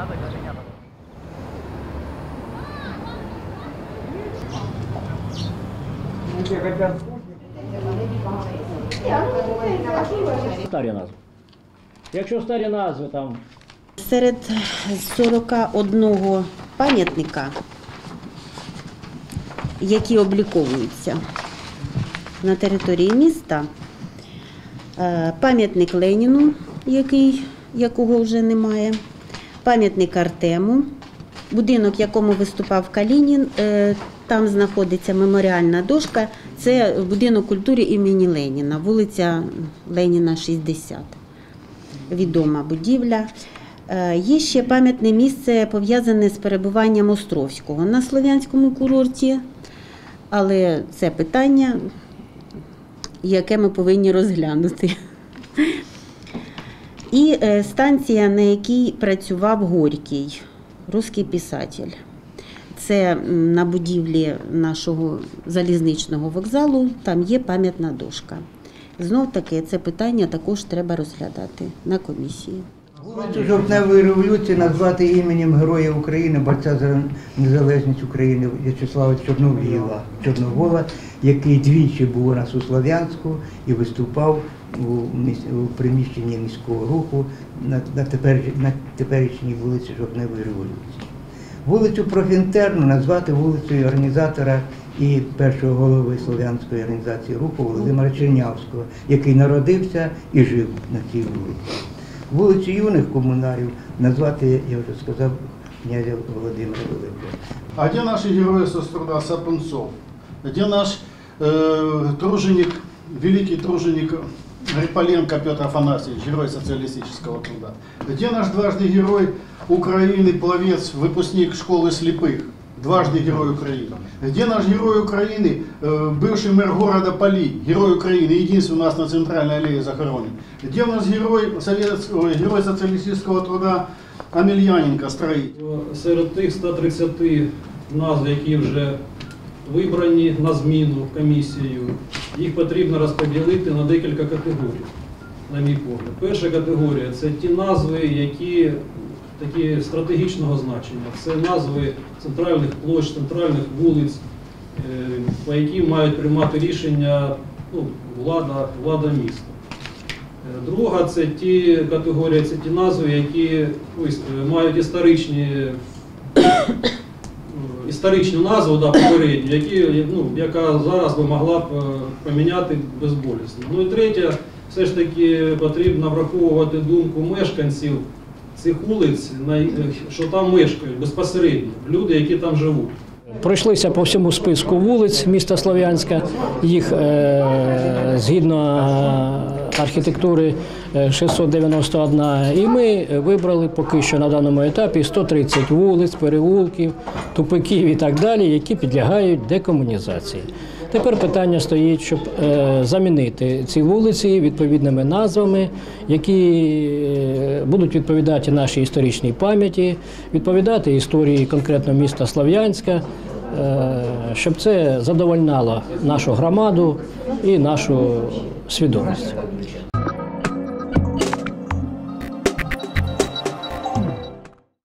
nada que tinha lá. Старі назви. Якщо старі назви там. Серед 41 пам'ятника, які обліковуються на території міста, е, пам'ятник Леніну, який, якого вже немає пам'ятник Артему, будинок, в якому виступав Калінін, е, там знаходиться меморіальна дошка. Це будинок культури імені Леніна, вулиця Леніна, 60 відома будівля. Е, Є ще пам'ятне місце пов'язане з перебуванням Островського на Слов'янському курорті, але це питання, яке ми повинні розглянути. І е, станція, на якій працював Горький, русський писатель. Це на будівлі нашого залізничного вокзалу, там є пам'ятна дошка. Знов таки, це питання також треба розглядати на комісії. Вулицю жовтневої революції назвати іменем Героя України, борця за незалежність України В'ячеслава Чорновіла, Чорновола, який двічі був у нас у Слов'янську і виступав у, приміщенні міського руху на, на, тепер, на теперішній вулиці Жовтневої революції. Вулицю Профінтерну назвати вулицею організатора і першого голови Слов'янської організації руху Володимира Чернявського, який народився і жив на цій вулиці. Вулицю юних комунарів назвати, я вже сказав, князя Володимира Великого. А где наши герои со труда Сапунцов? Где наш э, труженик, великий труженик Грипаленко Петр Афанасьевич, герой социалистического труда? Где наш дважды герой Украины, пловец, выпускник школы слепых? Дважды герой Украины. Где наш герой Украины, э, бывший мэр города Пали, герой Украины, единственный у нас на центральной аллее захоронен? Где у нас герой, советского, герой социалистического труда Амельяненко, строитель? Серед тих 130 назв, які вже вибрані на зміну комісією, їх потрібно розподілити на декілька категорій, на мій погляд. Перша категорія це ті назви, які такі стратегічного значення. Це назви центральних площ, центральних вулиць, е, по яким мають приймати рішення ну, влада, влада міста. Е, Друга це ті категорії, це ті назви, які ну, іс- е, мають історичні, історичну назву да, попередню, які, ну, яка зараз би могла б е, поміняти безболісно. Ну і третє, все ж таки потрібно враховувати думку мешканців цих вулиць, е, що там мешкають безпосередньо, люди, які там живуть. Пройшлися по всьому списку вулиць міста Слов'янська. Їх е, згідно е, архітектури е, 691. І ми вибрали поки що на даному етапі 130 вулиць, переулків, тупиків і так далі, які підлягають декомунізації. Тепер питання стоїть, щоб е, замінити ці вулиці відповідними назвами, які е, будуть відповідати нашій історичній пам'яті, відповідати історії конкретно міста Слов'янська, е, щоб це задовольняло нашу громаду і нашу свідомість.